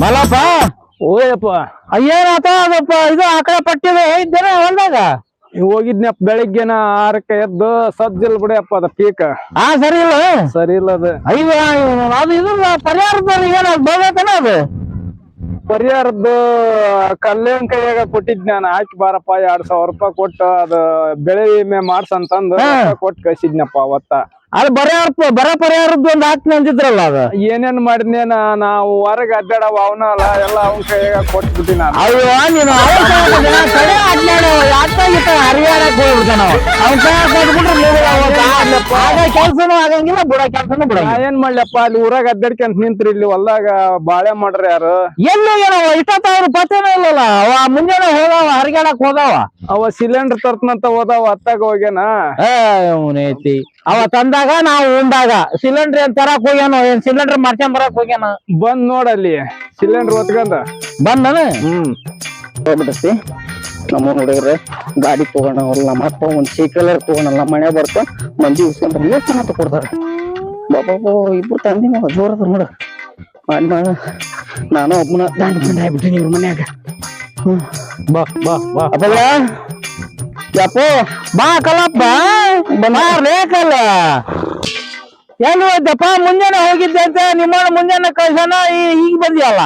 ಮಲಪ್ಪ ಓಯಪ್ಪ. ಏನಾತ ಅದಪ್ಪ ಇದು ಆಕಳ ಪಟ್ಟಿದೆ. ಇದ್ದೇನೆ ಹೊಲ್ದಾಗ? ಹೋಗಿದ್ನಪ್ಪ ಬೆಳಿಗ್ಗೆನ ಆರಕ್ಕೆ ಎದ್ದು ಸಜ್ಜಲ್ ಬಿಡಪ್ಪ ಅದ ಪೀಕ. ಆ ಸರಿ ಇಲ್ಲ? ಸರಿ ಇಲ್ಲ ಅದು. ಅಯ್ಯೋ ಅದು ಇದು ಪರಿಹಾರದ ಏನು ಬರ್ಬೇಕನ ಅದು? ಪರಿಹಾರದ್ದು ಕಲ್ಯಾಣ ಕೈಯಾಗ ಕೊಟ್ಟಿದ್ ನಾನು. ಹಾಕಿ ಬಾರಪ್ಪ ಎರಡ್ ಸಾವಿರ ರೂಪಾಯಿ ಕೊಟ್ಟು ಅದ ಬೆಳೆ ವಿಮೆ ಮಾಡ್ಸಂತಂದು. ಕೊಟ್ಟು ಕಳ್ಸಿದ್ನಪ್ಪ ಅವತ್ತ. ಅದು ಪರಿಹಾರ ಬರ ಪರಿಹಾರದ್ದು ಒಂದು ಹಾಕ್ತೀನಿ ಅಂತಿದ್ರಲ್ಲ ಅದು. ಏನೇನ್ ಮಾಡಿದ್ನೇನ ನಾವು ಹೊರಗೆ ಅಡ್ಡಾಡವ ಅವನ ಅಲ್ಲ ಎಲ್ಲ ಅವನ ಕೈಯಾಗ ಕೊಟ್ಬಿಟ್ಟಿ ನಾನು. ಅಯ್ಯೋ ನೀನು ಅವನ ಕಡೆ ಅಡ್ನಾಡು ಆಗ್ತಾಗಿತ್ತ ಹರಿಯಾಡಕ್ ಹೋಗ್ಬಿಡ್ತಾನ ಅವ್ನ ಕೈ ಕೊಟ್ಬಿಟ್ರೆ ನೀವು ಆಗ ಕೆಲ್ಸನೂ ಆಗಂಗಿಲ್ಲ ಬಿಡ ಕೆಲ್ಸನೂ ಬಿಡ ಏನ್ ಮಾಡ್ಲಪ್ಪ? ಅಲ್ಲಿ ಊರಾಗ ಅಡ್ಡಾಡ್ಕೊಂತ ನಿಂತ್ರಿ ಇಲ್ಲಿ ಹೊಲ್ದಾಗ ಬಾಳೆ ಮಾಡ್ರಿ ಯಾರು? ಎಲ್ಲಿ ಏನೋ ಇಷ್ಟೊತ್ತ ಅವ್ರು ಪತ್ತೇನೇ ಇಲ್ಲಲ್ಲ. ಅವ ಮುಂಜಾನೆ ಹೋದವ ಹರಿಗಾಡಕ್ ಹೋದಾವ. ಅವ ಸಿಲಿಂಡರ್ ತರ್ತನಂತ ಹೋದಾವ ಅತ್ತಾಗ ಹೋಗ್ಯಾನ? ಅವನೈತಿ. ಅವ ತಂದಾಗ ನಾವು ಉಂಡಾಗ. ಸಿಲಿಂಡರ್ ಏನ್ ತರಕ್ ಹೋಗ್ಯಾನ ಏನ್ ಸಿಲಿಂಡರ್ ಮಾಡ್ಕೊಂಡ್ ಬರಕ್ ಹೋಗ್ಯಾನ? ಬಂದ್ ನೋಡಲ್ಲಿ ಸಿಲಿಂಡರ್ ಹೊತ್ಕಂದ ಬಂದನ? ಹ್ಮ್. ಹೋಗ್ಬಿಟ್ಟೈತಿ ನಮ್ಮ ಹುಡುಗರ ಗಾಡಿ ತಗೊಂಡವ್ರಲ್ಲ ನಮ್ಮ ಅಪ್ಪ ಒಂದ್ ಸೈಕಲರ್ ತಗೊಂಡಲ್ಲ ಮನೆ ಬರ್ತ ಮಂದಿ ಉಸ್ಕೊಂಡ್ರೆ ಏನ್ ಚೆನ್ನಾಗಿ ಕೊಡ್ತಾರೆ ಬಾಬಾ ಇಬ್ರು ತಂದಿ ನಾವು ಜೋರ್ ಅದ ನೋಡು ಅಣ್ಣ ನಾನು ಒಬ್ಬನ ದಾಂಡಿ ಬಂದ ಆಗ್ಬಿಟ್ಟಿನಿ ಇವ್ರ ಮನ್ಯಾಗ. ಬಾ ಬಾ ಬಾ. ಅಪ್ಪ ಯಪ್ಪೋ ಬಾ ಕಲ್ಲಪ್ಪ. ಲೇಕಲ್ಲ ಎಲ್ಲಿ ಹೋಯ್ತಪ್ಪ ಮುಂಜಾನೆ ಹೋಗಿದ್ದೆ ಅಂತ ನಿಮ್ಮ ಮುಂಜಾನೆ ಕಳ್ಸನ ಈಗ ಬಂದಿಯಲ್ಲ?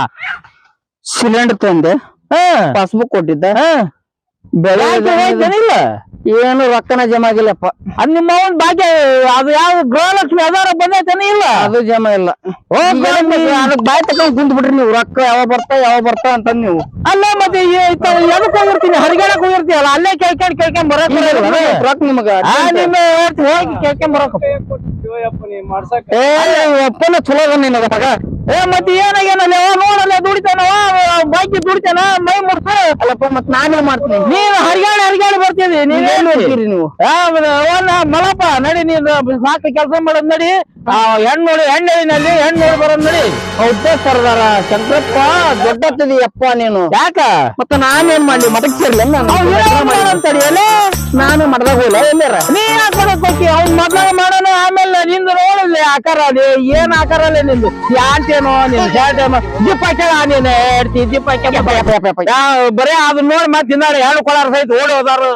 ಸಿಲಿಂಡರ್ ತಂದೆ. ಹಾ. ಪಾಸ್ಬುಕ್ ಕೊಟ್ಟಿದ್ದ. ಹಾ. ಬೆಳೆ ಇಲ್ಲ? ಏನು ರೊಕ್ಕನ ಜಮ ಆಗಿಲ್ಲಪ್ಪ ಅದ್ ನಿಮ್ಮ ಅವನ್ ಭಾಗ್ಯ ಅದು ಯಾವ ಗೃಹಲಕ್ಷ್ಮಿ ಅದಾರ ಬಂದೈತೇನೆ ಇಲ್ಲ ಅದು ಜಮಾ ಇಲ್ಲ ಅದಕ್ ಬಾಯ್ ತಕೊಂಡ್ ಕುಂತ್ ಬಿಟ್ರಿ ನೀವು ರೊಕ್ಕ ಯಾವಾಗ ಬರ್ತಾ ಯಾವಾಗ ಬರ್ತಾ ಅಂತ ನೀವು ಅಲ್ಲ ಮತ್ತೆ ಎದಕ್ ಹೋಗಿರ್ತೀನಿ ಹರಿಗಾಡಕ್ ಹೋಗಿರ್ತೀಯಲ್ಲ ಅಲ್ಲೇ ಕೇಳ್ಕೊಂಡ್ ಕೇಳ್ಕೊಂಡ್ ಬರಕ್? ರೊಕ್ಕ ನಿಮಗ ಆ, ನಿಮ್ಮ ಹೋಗಿ ಕೇಳ್ಕೊಂಡ್ ಬರಕ್ ಅಪ್ಪನ ಚಲೋ ಅದ ನಿನಗ ಮಗ ಏ ಮತ್ತೆ ಏನಾಗೇನಲ್ಲ ನೋಡಲ್ಲ ದುಡಿತಾನವ ಬಾಕಿ ದುಡಿತಾನ ಮೈ ಮುಡ್ಸು ಅಲ್ಲಪ್ಪ ಮತ್ ನಾನೇ ಮಾಡ್ತೀನಿ ನೀನು ಹರಿಗಾಡಿ ಹರಿಗಾಡಿ ಬರ್ತಿದಿ ನೀವೇನ್ ನೀವು? ಮಲಪ್ಪ ನಡಿ ನೀನು ಸಾಕು ಕೆಲಸ ಮಾಡೋದ್ ನಡಿ. ಹೆಣ್ಣು ನೋಡಿ ಹೆಣ್ಣು ನೋಡಿ ಬರೋದ್ ನಡಿ. ಹೌದಾ ಸರ್ದಾರ ಶಂಕರಪ್ಪ ದೊಡ್ಡತ್ತಿದಿ ಅಪ್ಪ ನೀನು. ಯಾಕ? ಮತ್ತ ನಾನೇನ್ ಮಾಡ್ಲಿ? ಮಠಕ್ ಸೇರ್ಲಿ ಏನೋ ನಾನು? ಮಠದಾಗ ಹೋಗ್ಲ ಎಲ್ಲಾರ ನೀ ಯಾಕೆ ಹೋಗಿ? ಅವ್ನ್ ಮಾಡೋಣ ಆಮೇಲೆ ನಿಂದು ನೋಡಿಲ್ಲ ಆಕಾರ ಅದೇ ಏನ್ ಆಕಾರ ಅಲ್ಲ ನಿಂದು? ಯಾಂಟೇನೋ ನಿನ್ ಶರ್ಟ್ ಏನೋ ಜಿಪ್ ಹಾಕ್ಯಾಳ ನೀನ್ ಹೇಳ್ತಿ ಜಿಪ್ ಹಾಕ್ಯ ಬರೇ ಅದನ್ನ ನೋಡಿ ಮತ್ತೆ ತಿಂದಾರ ಹೇಳ್ಕೊಳ್ಳಾರ ಕೊಳಾರ ಸಹಿತ ಓಡಿ ಹೋದಾರು.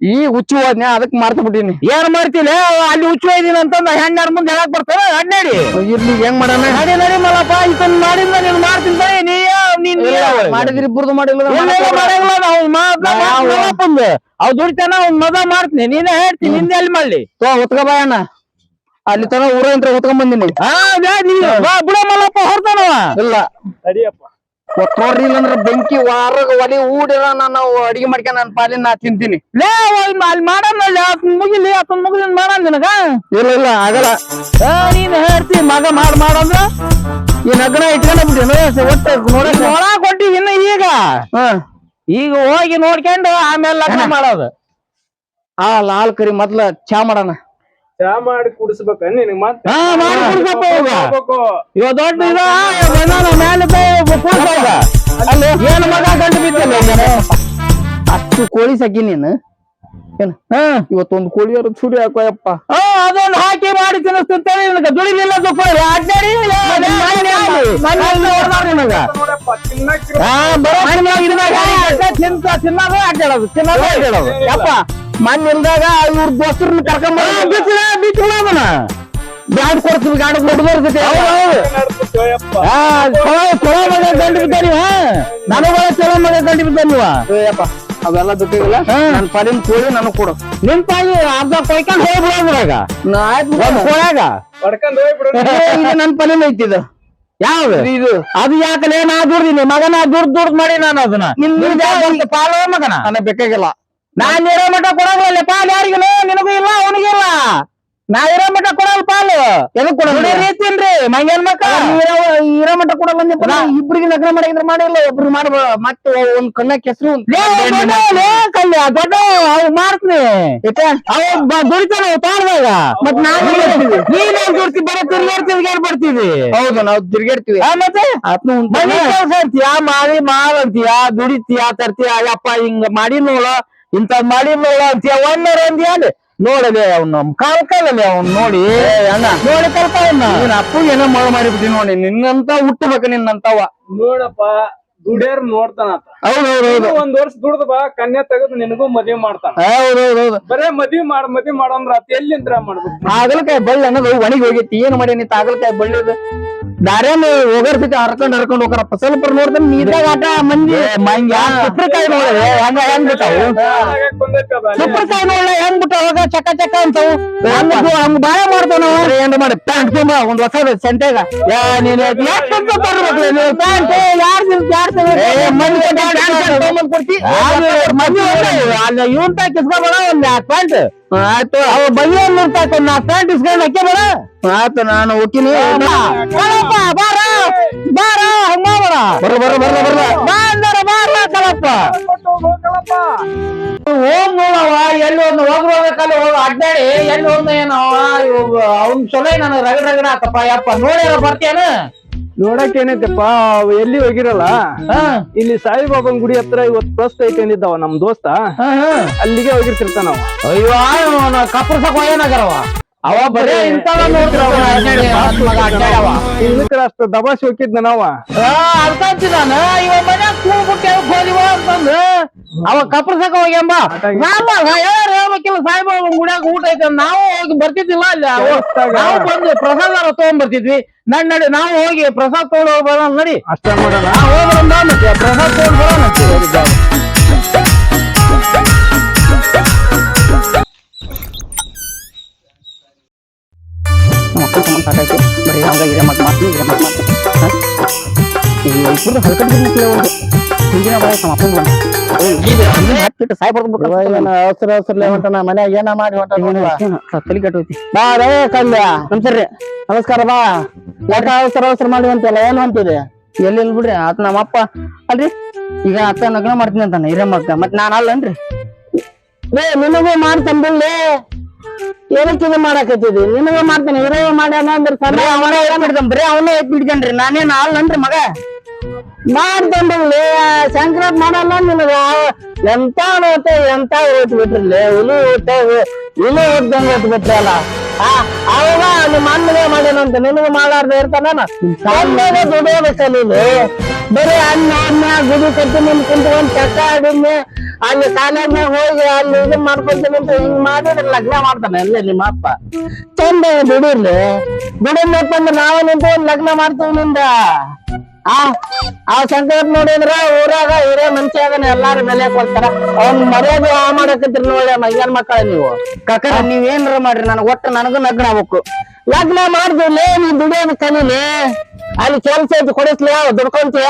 ಈ ಹುಚ್ಚು ಹೋದ್ನ ಅದಕ್ ಮಾರ್ತ ಬಿಟ್ಟಿನಿ. ಏನ್ ಮಾಡ್ತೀನಿ ಅಲ್ಲಿ ಹುಚ್ಚು ಹೋಯ್ದೀನಿ ಅಂತಂದ ಹೆಣ್ಣಾರ ಮುಂದೆ ಹೇಳಕ್ ಬರ್ತಾರ? ಅಡ್ಡಾಡಿ ಇರ್ಲಿ ಹೆಂಗ್ ಮಾಡೋಣ? ನಡಿ ನಡಿ ಮಲಪ್ಪ ಇದನ್ನ ಮಾಡಿದ ನೀನ್ ಮಾಡ್ತೀನಿ ನೀ ನೀನ್ ಮಾಡಿದ್ರಿ ಇಬ್ಬರದು ಮಾಡಿಲ್ಲ. ಅವ್ ದುಡಿತಾನ ಅವ್ನ್ ಮದ ಮಾಡ್ತೀನಿ ನೀನೇ ಹೇಳ್ತೀನಿ ನಿಂದೆ ಅಲ್ಲಿ ಮಾಡ್ಲಿ? ತೋ ಹೊತ್ಕ ಬಾಯಣ್ಣ ಅಲ್ಲಿ ತನ ಊರ ಅಂತ ಹೊತ್ಕೊಂಡ್ ಬಂದಿನಿ. ಬಿಡ ಬಾ, ಮಲ್ಲಪ್ಪ ಹೊರ್ತಾನವ ಇಲ್ಲ. ತಡಿಯಪ್ಪ ಒತ್ ಇಲ್ಲಂದ್ರ ಬೆಂಕಿ ವಾರಗ ಒಲಿ ಊಡಿರ ನಾನು ಅಡಿಗೆ ಮಾಡ್ಕೊಂಡ್ ನನ್ ಪಾಲಿನ ನಾ ತಿಂತೀನಿ. ಲೇ ಅಲ್ಲಿ ಅಲ್ಲಿ ಮಾಡಲ್ಲ ಮುಗಿಲಿ ಆತನ್ ಮುಗಿಲಿ ಮಾಡನ್ ನಿನಗ? ಇಲ್ಲ ಇಲ್ಲ ಆಗಲ್ಲ. ನೀನ್ ಹೇಳ್ತಿ ಮಗ ಮಾಡ್ ಮಾಡಂದ್ರ? ಈ ನಗ್ನ ಇಟ್ಕೊಂಡ ಬಿಟ್ಟಿನ ಒಟ್ಟ ನೋಡಕ್ ನೋಡ ಕೊಟ್ಟಿ ಇನ್ನು ಈಗ. ಹಾ. ಈಗ ಹೋಗಿ ನೋಡ್ಕೊಂಡು ಆಮೇಲೆ ಲಗ್ನ ಮಾಡೋದು. ಆ ಲಾಲ್ ಕರಿ ಮೊದ್ಲ ಚಾ ಮಾಡೋಣ. ಚಾ ಮಾಡಿ ಕುಡಿಸ್ಬೇಕ ನಿನಗ್ ಮತ್ತೆ ಹಾ, ಮಾಡಿ ಕುಡ್ಸಪ್ಪ ಈಗ. ಮಾಡ್ಬೇಕು. ಇವ ದೊಡ್ಡ ಇದ ಅಲ್ಲಿ ಏನ್ ಮಗ ಗಂಟು ಬಿದ್ದಲ್ಲ ನೀನು? ಅಷ್ಟು ಕೋಳಿ ಸಕ್ಕಿ ನೀನು ಏನ್ ಹಾ ಇವತ್ತೊಂದು ಕೋಳಿ ಅವ್ರ ಸುಡಿ ಹಾಕೋಯಪ್ಪ ಹಾ ಅದನ್ನ ಹಾಕಿ ಮಾಡಿ ತಿನ್ನಿಸ್ತೇನೆ ನಿನಗ ದುಡಿಲಿಲ್ಲ ದುಪ್ಪಳಿ ಅಡ್ಡಾಡಿ ನಿನಗ ನೋಡಪ್ಪ ಬರೋ ತಿನ್ನೋದು ಅಡ್ಡಾಡೋದು ತಿನ್ನೋದು ಅಡ್ಡಾಡೋದು ಯಪ್ಪ ಮನ್ ಇಲ್ದಾಗ ಇವ್ರ ದೋಸ್ತರನ್ನ ಅದನ್ನ. ಬ್ಯಾಡ್ ಕೊಡ್ತೀವಿ ಗಾಡಿ ಹುಡುಗರ ಜೊತೆ ಚಲೋ ಮಗ ಗಂಟು ಬಿದ್ದ ನೀವ? ನನಗಳ ಚಲೋ ಮಗ ಗಂಟು ಬಿದ್ದ ನೀವ? ಯಪ್ಪ ಅವೆಲ್ಲ ದುಡ್ಡಿಲ್ಲ ನನ್ನ ಪಾಲಿನ ಕೂಡಿ ನನಗ್ ಕೊಡು. ನಿಮ್ ಪಾಲಿ ಅರ್ಧ ಕೊಯ್ಕೊಂಡ್ ಹೋಗ್ಬಿಡೋದ್ರಾಗ ನಾ ಆಯ್ತು ಒಂದ್ ಕೋಯಾಗ ಹೊಡ್ಕೊಂಡ್ ಹೋಗ್ಬಿಡು ಇದು ನನ್ ಪಾಲಿನ ಐತಿದ ಇದು. ಯಾವ್ದು? ಇದು ಅದು ಯಾಕಲೇ ನಾ ದುಡ್ದಿನಿ? ಮಗನ ದುಡ್ದು ದುಡ್ದು ಮಾಡಿ ನಾನು ಅದನ್ನ. ಪಾಲ ಮಗನ? ನನಗೆ ಬೇಕಾಗಿಲ್ಲ. ನಾನ್ ಇರೋ ಮಠ ಕೊಡಂಗಿಲ್ಲ ಪಾಲು ಯಾರಿಗೂ? ನಿನಗೂ ಇಲ್ಲ ಅವನಿಗಿಲ್ಲ ನಾ ಇರೋ ಮಠ ಕೊಡಲ್ಲ ಪಾಲು. ಎದಕ್ ಕೊಡಲ್ಲ ರೀತಿನ್ರಿ ಮಂಗೇನ್ ಮಕ್ಕ ಇರೋ ಮಟ್ಟ ಕೊಡಲ್ಲ ಅಂದ್ಯಪ್ಪ. ಇಬ್ರಿಗೆ ಲಗ್ನ ಮಾಡಿದ್ರೆ ಮಾಡಿಲ್ಲ ಒಬ್ರಿಗೆ ಮಾಡ್ಬ ಮತ್ತೆ ಒಂದ್ ಕಣ್ಣ ಕೆಸರು ಲೇ, ದೊಡ್ಡ ಅವ್ ಮಾಡ್ತೀನಿ. ದುಡಿತಾನ ತಾಳ್ದಾಗ ಮತ್ ನಾನು ನೀನ್ ದುಡ್ತಿ? ಬರೀ ತಿರ್ಗಾಡ್ ತಿರ್ಗಾಡ್ ಬರ್ತೀವಿ? ಹೌದು ನಾವು ತಿರ್ಗಾಡ್ತೀವಿ ಆ, ಮತ್ತೆ? ಮನೆ ಕೆಲ್ಸ ಇರ್ತೀಯ ಮಾಡಿ ಮಾಡಂತೀಯ ದುಡಿತೀಯ ತರ್ತೀಯ ಅಯ್ಯಪ್ಪ ಹಿಂಗ ಮಾಡಿ ನೋಡ ಇಂಥದ್ ಮಾಡಿ ಮೇಳ ಅಂತೀಯ ಒಂದರ ಅಂದ್ಯ ಅಲ್ಲಿ ನೋಡಲಿ ಅವ್ನ ಕಾಲ್ಕಲ್ಲಲ್ಲಿ ಅವ್ನ್ ನೋಡಿ. ಅಣ್ಣ. ನೋಡಿ ಕಲ್ಪ ಅವ್ನ. ನೀನ್ ಅಪ್ಪು ಏನೋ ಮಳ ಮಾಡಿಬಿಟ್ಟಿ ನೋಡಿ ನಿನ್ನಂತ ಹುಟ್ಟಬೇಕು ನಿನ್ನಂತವ. ನೋಡಪ್ಪ ದುಡಿಯರ್ ನೋಡ್ತಾನ ಒಂದ್ ವರ್ಷ ದುಡ್ದ ಬಾ ಕನ್ಯಾ ತೆಗೆದು ನಿನಗೂ ಮದ್ವಿ ಮಾಡ್ತಾನ. ಹೌದೌದೌದು. ಬರೇ ಮದ್ವಿ ಮಾಡ್ ಮದ್ವಿ ಮಾಡಂದ್ರ ಎಲ್ಲಿಂದ್ರ ಮಾಡ್ಬೇಕು? ಆಗಲಕಾಯಿ ಬಳ್ಳಿ ಅನ್ನೋದು ಒಣಗಿ ಹೋಗಿತ್ತು ಏನ್ ಮಾಡಿ ನೀ ಆಗಲಕಾಯಿ ಬಳ್ಳಿದು? ದಾರ್ಯಾನ ಹೋಗರ್ತಿದ್ದ ಹರ್ಕೊಂಡ್ ಹರ್ಕೊಂಡ್ ಹೋಗಾರಪ್ಪ ಸ್ವಲ್ಪ ನೋಡ್ತಾನೆ ನೀರಾಗ ಆಟ ಮಂದಿ. ಮಂಗ್ಯ? ಸುಪ್ರಕಾಯಿ ನೋಡ್ರಿ ಹೆಂಗ ಹೆಂಗ್ ಬಿಟ್ಟಾವು. ಸುಪ್ರಕಾಯಿ ನೋಡ ಹೆಂಗ್ ಬಿಟ್ಟ ಹೋಗ ಚಕ ಚಕ ಅಂತಾವು. ಹಂಗ ಹಂಗ ಬಾಯ ಮಾಡ್ತಾವ ನಾವು. ಏನ್ ಮಾಡಿ? ಪ್ಯಾಂಟ್ ತುಂಬ ಒಂದ್ ಹೊಸ ಸೆಂಟೆಗ ಯಾ ನೀನ್ ಯಾಕೆ ತರ್ಬೇಕು? ಪ್ಯಾಂಟ್ ಯಾರ್ ಯಾರ್ ಮಂದಿ ಕೊಡ್ತಿ ಮಂದಿ ಅಲ್ಲಿ ಇವನ್ ತಾ ಕಿಸ್ಕೊಬೇಡ ಒಂದ್ ಪ್ಯಾಂಟ್? ಆಯ್ತು. ಅವ ನಾ ಒಂದ್ ನಾಲ್ಕು ಪ್ಯಾಂಟ್ ಇಸ್ಕೊಂಡ್ ಹಾಕಿ ಬೇಡ? ಆಯ್ತು ನಾನು ಹೋಗ್ತೀನಿ ಕಳಪ್ಪ ಬಾರ ಬಾರ ಹಂಗ ಬರ ಬರ ಬರ್ರ ಬರ್ರ ಬರ್ರ ಬಾ ಅಂದಾರ ಬಾರ ಕಳಪ್ಪ. ಹೋಗ್ ನೋಡವ ಎಲ್ಲಿ ಒಂದು ಹೋಗ್ಬೇಕಲ್ಲಿ ಹೋಗ ಅಡ್ಡಾಡಿ. ಎಲ್ಲಿ ಹೋದ ಏನೋ ಅವ್ನ್ ಚಲೋ ನನಗೆ ರಗಡ ರಗಡ ಆತಪ್ಪ. ಯಪ್ಪ ನೋಡ್ಯಾರ ಬರ್ತೇನ ನೋಡಕ್ ಏನೈತಪ್ಪ ಎಲ್ಲಿ ಹೋಗಿರಲ್ಲ? ಇಲ್ಲಿ ಸಾಯಿಬಾಬನ್ ಗುಡಿ ಹತ್ರ ಇವತ್ತು ಪ್ರಸ್ತ ಐತೆ ಏನಿದ್ದಾವ ನಮ್ ದೋಸ್ತ. ಅಲ್ಲಿಗೆ ಹೋಗಿರ್ತಿರ್ತಾನ ಅಯ್ಯೋ ಕಪ್ರಸಕ್ ಏನಾಗರವ ಅವ ಬರೇ ಇಂತ ನೋಡ್ರಿ ಅವ ಅಡ್ಡಾಡಿ ಅವ್ನ್ ಮಗ ಅಡ್ಡಾಡವ ಇದಕ್ಕೆ ಅಷ್ಟು ದಬಾಸಿ ಹೋಗಿದ್ನ ನಾವ ಅರ್ಥ ನಾನು ಇವ ಮನ್ಯಾಗ ಕೂಗು ಹೋದಿವ ಅಂತಂದ. ಅವ ಕಪ್ರಸಕ ಹೋಗ್ಯಂಬ. ಯಾರು ಹೇಳ್ಬೇಕಿಲ್ಲ ಸಾಯಿಬಾಬಾ ಗುಡಿಯಾಗ ಊಟ ಐತೆ ನಾವು ಹೋಗಿ ಬರ್ತಿದ್ದಿಲ್ಲ ಅಲ್ಲಿ. ನಾವು ಬಂದು ಪ್ರಸಾದ ತಗೊಂಡ್ ಬರ್ತಿದ್ವಿ. ನಡ್ ನಡಿ ನಾವು ಹೋಗಿ ಪ್ರಸಾದ ತಗೊಂಡು ಹೋಗಿ ಬರೋಣ ನಡಿ. ಅಷ್ಟೇ ಮಾಡೋಣ ಹೋಗ್ಬರೋಣ ಪ್ರಸಾದ ತಗೊಂಡ್ ಬರೋಣ ಮಕ್ಕಳು ಸಂಬಂಧ ಸಾಕೈತಿ ಬರೀ ಹಂಗ ಇದೇ ಮತ್ ಮಾತು ಇದೆ ಮತ್ ಮಾತು ಈ ಇಬ್ಬರು ಹಲ್ಕಟ್ಟು ಬಿಡ್ಲಿಕ್ಕೆ ಒಂದು ಹಿಂದಿನ ಬಾಯ ನಮ್ಮ ಮನ್ಯಾಗ ಏನ ಮಾಡಿ ಕೆಟ್ಟೋಯ್ತಿ ಬಾ ರೇ ನಮಸ್ಕಾರ ನಮಸ್ಕಾರ ಬಾ ಯಾಕ ಅವಸರ ಅವಸರ ಮಾಡಿ ಅಂತೆಲ್ಲ ಏನ್ ಅಂತಿದೆ ಎಲ್ಲಿ ಬಿಡ್ರಿ ಆತ ನಮ್ಮ ಅಪ್ಪ ಅಲ್ರಿ ಈಗ ಅತ್ತ ನಗ್ನ ಮಾಡ್ತೀನಿ ಅಂತಾನ ಹಿರೇಮಕ್ಕ ಮತ್ ನಾನ್ ಅಲ್ಲನ್ರಿ ನಿನಗೂ ಮಾಡ್ತಾನೆ ಬಿಡ್ಲಿ ಏನಕ್ಕೆ ಇದು ಮಾಡಕತ್ತಿದಿ? ನಿನಗೂ ಮಾಡ್ತೇನೆ. ಇರೋ ಮಾಡ್ಯಾನ ಅಂದ್ರೆ ಸಣ್ಣ ಅವನೇ ಬಿಡ್ತಾನ ಬರೀ ಅವನೇ ಎತ್ ಬಿಡ್ತಾನ್ರಿ ನಾನೇನ್ ಅಲ್ಲನ್ರಿ ಮಗ? ಮಾಡ್ತಾನೆ ಬಿಡ್ಲಿ ಸಂಕ್ರಾಂತ್ ಮಾಡಲ್ಲ ನಿನಗ? ಎಂತ ಓತೆ ಎಂತ ಓಟ್ ಬಿಟ್ರಲ್ಲ? ಹುಲಿ ಓತೆ ಹುಲಿ ಓದ್ದಂಗ ಓಟ್ ಬಿಟ್ರಲ್ಲ? ಆ ಅವಾಗ ನಿಮ್ಮ ಅಣ್ಣನೇ ಮಾಡ್ಯಾನಂತ ನಿನಗ ಮಾಡಾರ್ದ ಇರ್ತಾನ ಸಣ್ಣಗ ದುಡಿಯೋದು ಕಲೀಲಿ ಬರೀ ಅನ್ನ ಅನ್ನ ಗುಡಿ ಕಟ್ಟಿ ನಿನ್ ಕುಂತ್ಕೊಂಡ್ ಚಕ್ಕ ಆಡಿದ್ನೆ ಅಲ್ಲಿ ಕಾಲೇಜ್ನಾಗ ಹೋಗಿ ಅಲ್ಲಿ ಇದನ್ ಮಾಡ್ಕೊಂತೀನಿ ಅಂತ ಹಿಂಗ್ ಮಾಡಿದ್ರೆ ಲಗ್ನ ಮಾಡ್ತಾನೆ ಅಲ್ಲೇ ನಿಮ್ಮ ಅಪ್ಪ. ಚಂದ ದುಡಿರ್ಲಿ ದುಡಿದ್ನಪ್ಪ ಅಂದ್ರೆ ನಾವು ನಿಂತು ಲಗ್ನ ಮಾಡ್ತೀವಿ ನಿಂದ. ಆ ಆ ಸಂಕ್ರಾಂತ್ ನೋಡಿದ್ರ ಊರಾಗ ಹಿರೇ ಮನುಷ್ಯ ಅದನ್ನ ಎಲ್ಲಾರು ಬೆಲೆ ಕೊಡ್ತಾರ. ಅವ್ನ್ ಮರ್ಯಾದೆ ಆ ಮಾಡಕತ್ರಿ ನೋಡಿ ಏನ್ ಮಕ್ಕಳ ನೀವು. ಕಕ್ಕ ನೀವ್ ಏನಾರ ಮಾಡ್ರಿ, ನನ್ಗ ಒಟ್ಟು ನನಗೂ ನಗ್ನ ಆಗ್ಬೇಕು. ಲಗ್ನ ಮಾಡ್ದಿಲ್ಲ ನೀ ದುಡಿಯೋದು ಕಲೀಲಿ ಅಲ್ಲಿ ಕೆಲ್ಸ ಐತಿ ಕೊಡಿಸ್ಲಿ ದುಡ್ಕೊಂತೀಯ?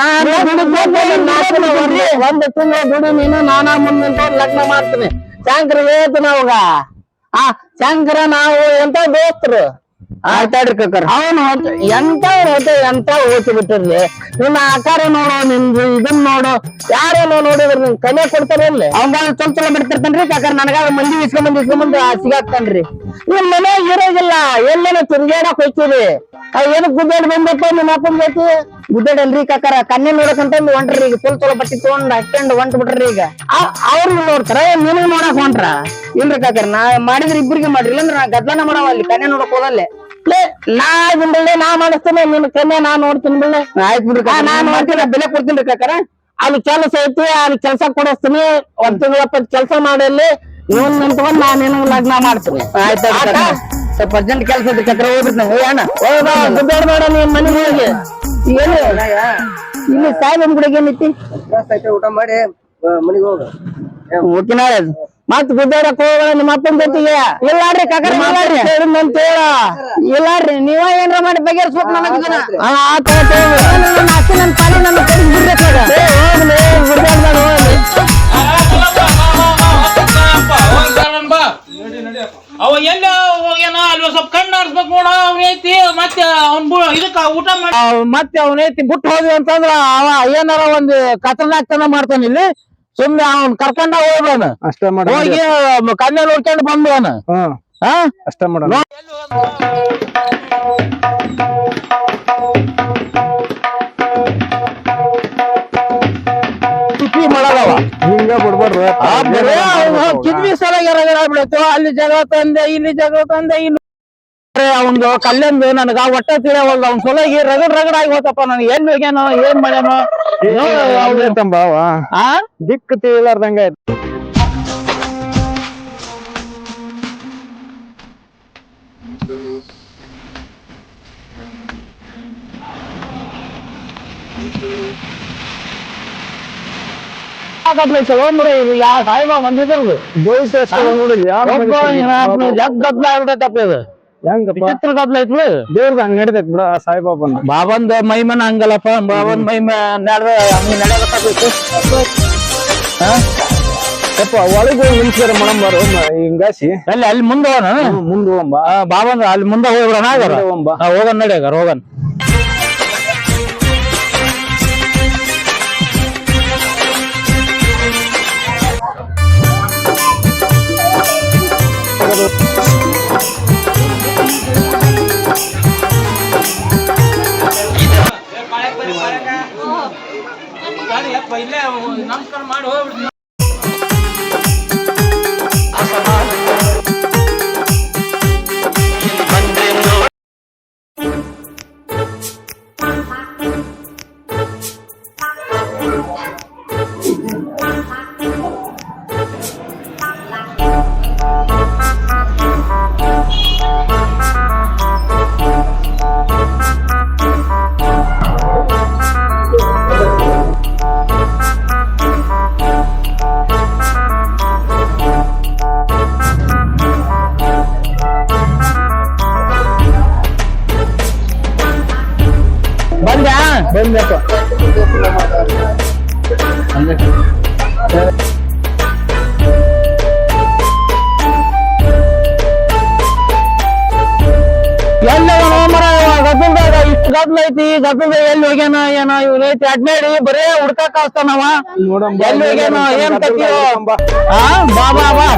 ನಾನು ಒಂದು ತಿಂಗಳ ದುಡಿ ನೀನು ನಾನಾ ಮುಂದೆ ಲಗ್ನ ಮಾಡ್ತೀನಿ. ಶಂಕರ ಹೇಳ್ತೀನಿ ಅವಾಗ. ಆ ಶಂಕರ ನಾವು ಎಂತ ದೋಸ್ತರು? ಆಯ್ತಾಡ್ರಿ ಕಕ್ಕರ್ ಅವನು ಎಂತ ಹೋತೆ ಎಂತ ಓದಿ ಬಿಟ್ಟಿರ್ಲಿ. ನಿನ್ನ ಆಕಾರ ನೋಡು ನಿಂದು ಇದನ್ನ ನೋಡು. ಯಾರೇನೋ ನೋಡಿದ್ರ ನಿನ್ ಕಲೆ ಕೊಡ್ತಾರೆ ಇಲ್ಲಿ. ಅವಂಗ ಚೊಲ್ ಚಲೋ ಬಿಡ್ತಿರ್ತಾನ್ರಿ ಕಕ್ಕರ್ ನನಗ ಮಂದಿ ಇಸ್ಕೊಂಬಂದ್ ಇಸ್ಕೊಂಬಂದ್ ಸಿಗಾಕ್ತಾನ್ರಿ. ನಿಮ್ ಮನೆ ಇರೋದಿಲ್ಲ ಎಲ್ಲೇನೋ ತಿರುಗಾಡಕ್ ಹೋಯ್ತೀರಿ ಏನಕ್ ಗುದ್ದಾಡಿ ಬಂದಪ್ಪ ನಿಮ್ಮ ಅಪ್ಪನ ಜೊತೆ? ಅಲ್ರಿ ಕಕ್ಕರ ಕನ್ನೆ ನೋಡಕಂತಂದ್ ಹೊಂಟ್ರಿ ಈಗ ಫುಲ್ ಚಲೋ ಬಟ್ಟಿ ತಗೊಂಡ್ ಹಾಕ್ಕೊಂಡ್ ಹೊಂಟ್ ಬಿಟ್ರಿ ಈಗ. ಅವ್ರು ನೋಡ್ತಾರ ನೀನು ನೋಡಕ್ ಹೊಂಟ್ರ? ಇಲ್ರಿ ಕಕ್ಕರ್ ನಾ ಮಾಡಿದ್ರ ಇಬ್ರಿಗೆ ಮಾಡ್ರಿ ಇಲ್ಲಂದ್ರ ನಾ ಗದ್ಲಾನ ಮಾಡವ ಅಲ್ಲಿ ಕನ್ನೆ ನೋಡಕ್ ಹೋದಲ್ಲೇ ನಾ ಬಿಡ್ಲೆ ನಾ ಮಾಡಿಸ್ತೇನೆ ನಿನ್ ಕನ್ಯಾ ನಾ ನೋಡ್ತೀನಿ ಬಿಳೆ ಆಯ್ತು ಬಿಡ್ರಿ ಮಾಡ್ತೀನಿ ಬೆಲೆ ಕೊಡ್ತೀನಿ ಕಾಕರ. ಅಲ್ಲಿ ಕೆಲಸ ಐತಿ ಅಲ್ಲಿ ಕೆಲಸ ಕೊಡಿಸ್ತೀನಿ. ಒಂದ್ ತಿಂಗಳ ಕೆಲಸ ಮಾಡಲ್ಲಿ ಇವನ್ ನಿಂತ್ಕೊಂಡ್ ನಾನು ನಿನ್ನ ಲಗ್ನ ಮಾಡ್ತೀನಿ. ಆಯ್ತು? ಸ್ವಲ್ಪ ಅರ್ಜೆಂಟ್ ಕೆಲಸ ಐತಿ ಕಾಕರ ಹೋಗ್ಬಿಟ್ಟು ಅಣ್ಣ. ನೀನ್ ಮನೆಗೆ ಹೋಗಿ. ಏನು? ಇಲ್ಲಿ ಸಾಯಿ ಬಂದ್ಬಿಡಿಗೆ ಏನೈತಿ ಊಟ ಮಾಡಿ ಮನೆಗೆ ಹೋಗ. ನಾಳೆ ಮತ್ ಗುದ್ದಾಡಕ್ ಹೋಗೋಣ ನಿಮ್ಮ ಅಪ್ಪನ ಜೊತೆಗೆ. ಇಲ್ಲಾಡ್ರಿ ಕಕರ್ ಇಲ್ಲಾಡ್ರಿ ಅಂತ ಹೇಳ. ಇಲ್ಲಾಡ್ರಿ ನೀವ ಏನ್ರ ಮಾಡಿ ಬಗೆಹರಿಸ್ಬೇಕು ನನಗೆ ಇದನ್ನ? ಆ, ಆತ್ ಆತ್ ಹೋಗು. ನನ್ನ ಅಕ್ಕಿ ನನ್ನ ಪಾಲಿ ನನ್ನ ಕಡೆ ಬಿಡ್ರಿ ಏ, ಹೋಗ್ಲಿ, ಗುದ್ದಾಡ್ಬೇಡ ಹೋಗ್ಲಿ. ಅವ ಎಲ್ಲ ಅಲ್ಲಿ ಒಂದ್ ಸ್ವಲ್ಪ ಕಣ್ಣು ಆಡ್ಸ್ಬೇಕು ನೋಡ ಅವನೈತಿ ಐತಿ ಮತ್ತೆ ಅವ್ನ್ ಬು- ಇದಕ್ಕ ಊಟ ಮಾಡಿ ಮತ್ತೆ ಅವನೈತಿ ಬಿಟ್ಟು ಹೋದ್ವಿ ಅಂತಂದ್ರ ಅವ ಏನಾರ ಒಂದ್ ತನ ಮಾಡ್ತಾನ ಇಲ್ಲಿ. ಸುಮ್ನೆ ಅವ್ನ್ ಕರ್ಕೊಂಡ ಹೋಗ್ಬೇನ. ಅಷ್ಟೇ ಮಾಡ ಹೋಗಿ ಕನ್ಯಾ ನೋಡ್ಕೊಂಡು ಬಂದ್ಬಿಡಣ. ಅಷ್ಟೇ ಹಾ? ಅಷ್ಟ ಮಾಡೋ ಹಿಂಗ್ ಬಿಡ್ಬಾರ್ದು ಕಿದ್ವಿ ಅಲ್ಲಿ ಜಗಳ ತಂದೆ ಇಲ್ಲಿ ಜಗಳ ತಂದೆ ಇಲ್ಲಿ ಅವನ್ದು ಕಲ್ಲೆಂದು ನನಗ ಹೊಟ್ಟೆ ತಿಳಿಯವಲ್ದ ಅವ್ನ ಸೊಲಗಿ ರಗಡ್ ರಗಡ್ ಆಗಿ ಹೋತಪ್ಪ ನನಗೆ ಏನ್ ಬೇಕೇನೋ ಏನ್ ಮಾಡ್ಯಾನೋ. ತಂಬಾವ ಆ? ದಿಕ್ಕು ತಿಳಿಲಾರ್ದಂಗ ಸೋಮ್ರಿ ಇದು ಯಾ ಸಾಯಿಬ ಬಂದಿದ್ರು ನೋಡಿ ಜಗ್ ಗದ್ಲ ಆಗ್ಬಿಟ್ಟೈತಪ್ಪ ಇದು. ಹೆಂಗಪ್ಪ? ವಿಚಿತ್ರ ಗದ್ಲ ಐತ್ಬಿಡು ದೇವ್ರದ ಹಂಗ ನಡಿತೈತ್ ಬಿಡ ಸಾಯಿಬಾಬನ್ ಬಾಬಂದ ಮೈಮನ ಹಂಗಲ್ಲಪ್ಪ ಬಾಬನ್ ಮೈಮ ನಡೆದ ಹಂಗ ನಡೆಯಬೇಕಾಗ್ಬೇಕು. ಯಪ್ಪ ಒಳಗೆ ಹೋಗಿ ನಿಲ್ಸ್ಯಾರ ಮಾಡಂಬಾರು ಹಿಂಗಾಸಿ. ಅಲ್ಲಿ ಅಲ್ಲಿ ಮುಂದೆ ಹೋಗೋಣ? ಮುಂದೆ ಹೋಗಂಬ. ಬಾಬಂದ ಅಲ್ಲಿ ಮುಂದೆ ಹೋಗ್ಬಿಡೋಣ ಹೋಗನ್ ಮುಂದೆ ಹೋಗಂಬ. ನಮಸ್ಕಾರ ಗದ್ಲ ಐತಿ ಗದ್ದಲ ಎಲ್ಲಿ ಹೋಗ್ಯಾನ ಏನೋ ಇವ್ನ ಐತಿ ಅಡ್ನೇಡಿ ಬರೇ ಹುಡ್ಕಾಕ ಕಳಿಸ್ತಾನವ ನೋಡಂಬ ಎಲ್ಲಿ ಹೋಗ್ಯಾನ ಏನ್ ಕತ್ತಿಯೋ ಆ ಬಾ.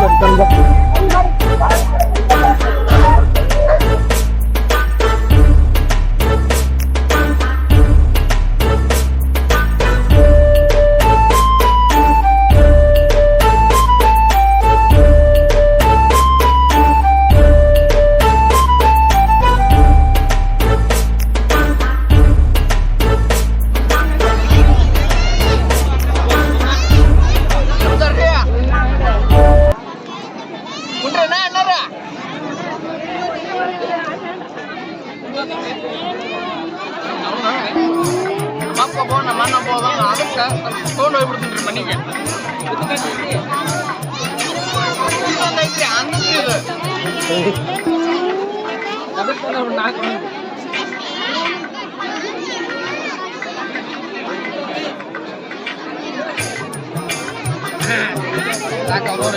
ಬಾ ಬಾ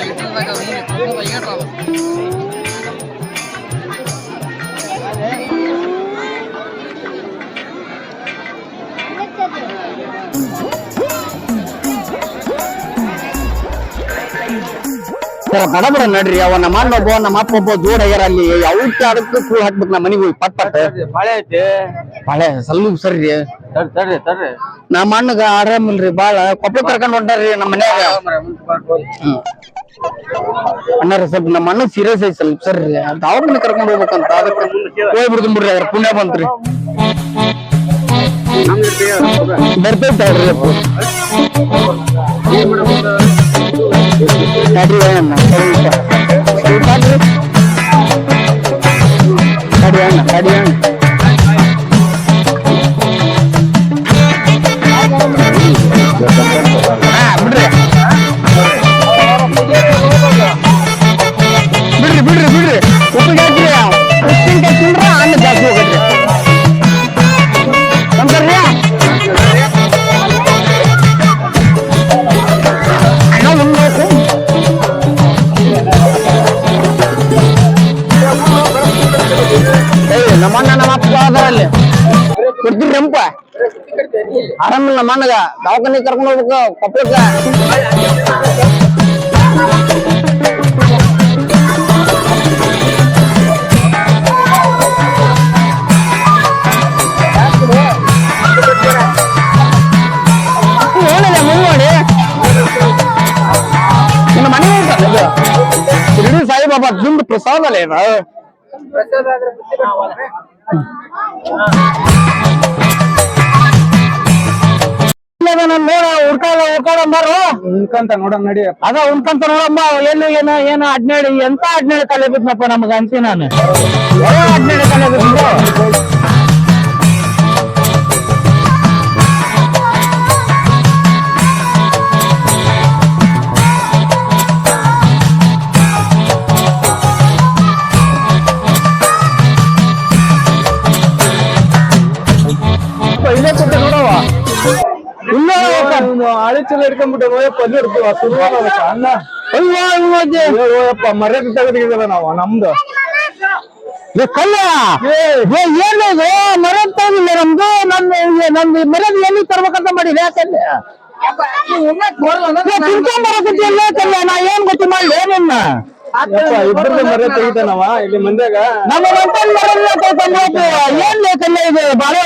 ಸರ್ ಬಡ ಬಡ ನಡ್ರಿ ಅವ ನಮ್ಮ ಅಣ್ಣ ಒಬ್ಬ ನಮ್ಮ ಅಪ್ಪ ಒಬ್ಬ ದೂರ ಆಗ್ಯಾರ ಅಲ್ಲಿ ಯಾವಕ್ಕೆ ಅದಕ್ಕೆ ಕೂಳ್ ಹಾಕ್ಬೇಕು ನಮ್ಮ ಮನೆಗೆ ಹೋಗಿ ಪಟ್ ಪಟ್ ಬಾಳೆ ಐತಿ ಬಾಳೆ ಸ್ವಲ್ಪ ಸರ್ರಿ ತಡ್ರಿ ತಡ್ರಿ ನಮ್ಮ ಅಣ್ಣಗ ಆರಾಮಿಲ್ರಿ ಬಾಳ. ಕೊಪ್ಪಳ ಕರ್ಕೊಂಡ್ ಹೊಂಟಾರ್ರಿ ನಮ್ಮ ಮನ್ಯಾಗ. ಹ್ಮ್. ಅಣ್ಣಾರ ಸ್ವಲ್ಪ ನಮ್ಮ ಅಣ್ಣ ಸೀರಿಯಸ್ ಐತಿ ಸ್ವಲ್ಪ ಸರ್ರಿ ದವಾಖಾನೆ ಕರ್ಕೊಂಡ್ ಹೋಗ್ಬೇಕಂತ. ಅದಕ್ಕೆ ಹೋಗ್ಬಿಡ್ದು ಬಿಡ್ರಿ ಅದ್ರ ಪುಣ್ಯ ಬಂತ್ರಿ. ಬರ್ತೈತೆ ಅಪ್ಪ. ತಡ್ರಿ ಅಣ್ಣ. ಸ್ವಲ್ಪ. ತಡ್ರಿ. ತಡಿ ಅಣ್ಣ. ತಡಿ ಅಣ್ಣ. ಹಾ ನಮ್ಮ ಅಣ್ಣಗ ದವಾಖಾನೆ ಕರ್ಕೊಂಡು ಹೋಗ್ಬೇಕು ಕೊಪ್ಪಳಕ್ಕ ಸಾಯಿಬಾಬಾ ನಿಮ್ದು ಪ್ರಸಾದ ಅಲ್ಲ ಏನು ಪ್ರಸಾದ ನೋಡ ಹುಡ್ಕಾಡ ಹುಡ್ಕಾಡ ಬಾರು ಉಣ್ಕಂತ ನೋಡ ನಡಿ. ಅದ ಉಣ್ಕಂತ ನೋಡಮ್ಮ ಏನು ಏನು ಏನು ಹದಿನೇಳು ಎಂತ ಹದಿನೇಳು ತಲೆ ಬಿದ್ನಪ್ಪ ನಮಗ ಅಂತೀನಿ ನಾನು? ಹದಿನೇಳು ತಲೆ ಬಿದ್ದು ಒಂದು ಆಳಿ ಚೀಲ ಹಿಡ್ಕೊಂಡ್ಬಿಟ್ಟೆ ಹೋಯಪ್ಪ ಅಲ್ಲಿ ಇರ್ತೀವ ಶುರುವಾದ ಅನ್ನ ಅಯ್ಯೋ ಅಯ್ಯೋ ಅಜ್ಜಿ. ಏ ಹೋಯಪ್ಪ ಮರ್ಯಾದೆ ತೆಗೆದಿಲ್ಲ ನಾವು ನಮ್ದು ಏ ಕಲ್ಲ ಏ ಏನು ಇದು ಮರದ ತಗೊಂಡಿಲ್ಲ ನಮ್ದು ನನ್ನ ನಂದು ಮರದ ಎಲ್ಲಿ ತರ್ಬೇಕಂತ ಮಾಡಿದೆ ಯಾಕಂದ್ರೆ ತಿನ್ಕೊಂಬರಕತ್ತಿಲ್ಲ ಕಲ್ಲ ನಾ ಏನ್ ಗೊತ್ತಿ ಮಾಡ್ಲಿ ನಿನ್ನ ಯಪ್ಪ ಇಬ್ಬರದು ಮರ್ಯಾದೆ ತೆಗಿತಾನವ ಇಲ್ಲಿ ಮಂದ್ಯಾಗ ನಮ್ಮ ಮಂಟಲ್ ಮರದ ಕರ್ಕೊಂಡ್ ಹೋಗ್ತು ಏನ್ ಬೇಕಲ್ಲ ಇದು ಬಾಳೆ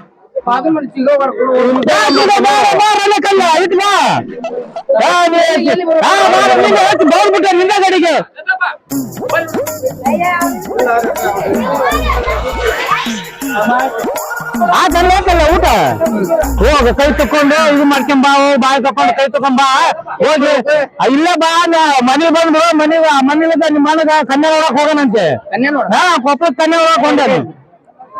ನನಗ ಚಲೋ ಮಗ ಹುಟ್ಟಿದಿದೆ ನೀನು ನೀ ಮಗ ಮಂಜಾರ ಮಗ ಹಾ ಪಾದ ಮಾಡಿ ಸಿಗೋ ಬರ್ಕೊಡು ಕಲ್ಲ ಇಟ್ ಬಾ ಬೌದ್ಬಿಟ್ಟ ನಿಂದ ಗಡಿಗೆ ಆತಲ್ಲ ಊಟ ಹೋಗ ಕೈ ತಕೊಂಡು ಇದು ಮಾಡ್ಕೊಂಡ್ ಬಾ ಹೋಗ್ ಬಾಯಿ ತಕೊಂಡು ಕೈ ತಕೊಂಡ್ ಬಾ ಹೋಗಿ ಆ, ಇಲ್ಲ ಬಾ ನಾ ಮನೆ ಬಂದು ಮನೆ ಮನೆಯಿಂದ ನಿಮ್ಮ ಮನೆಗ ಕನ್ಯಾ ಒಳಗ್ ಹೋಗೋಣಂತೆ ಕನ್ಯಾ ನೋಡ ಹಾ ಕೊಪ್ಪದ ಕನ್ಯಾ ಒಳಗ್ ಹೊಂಡೇನು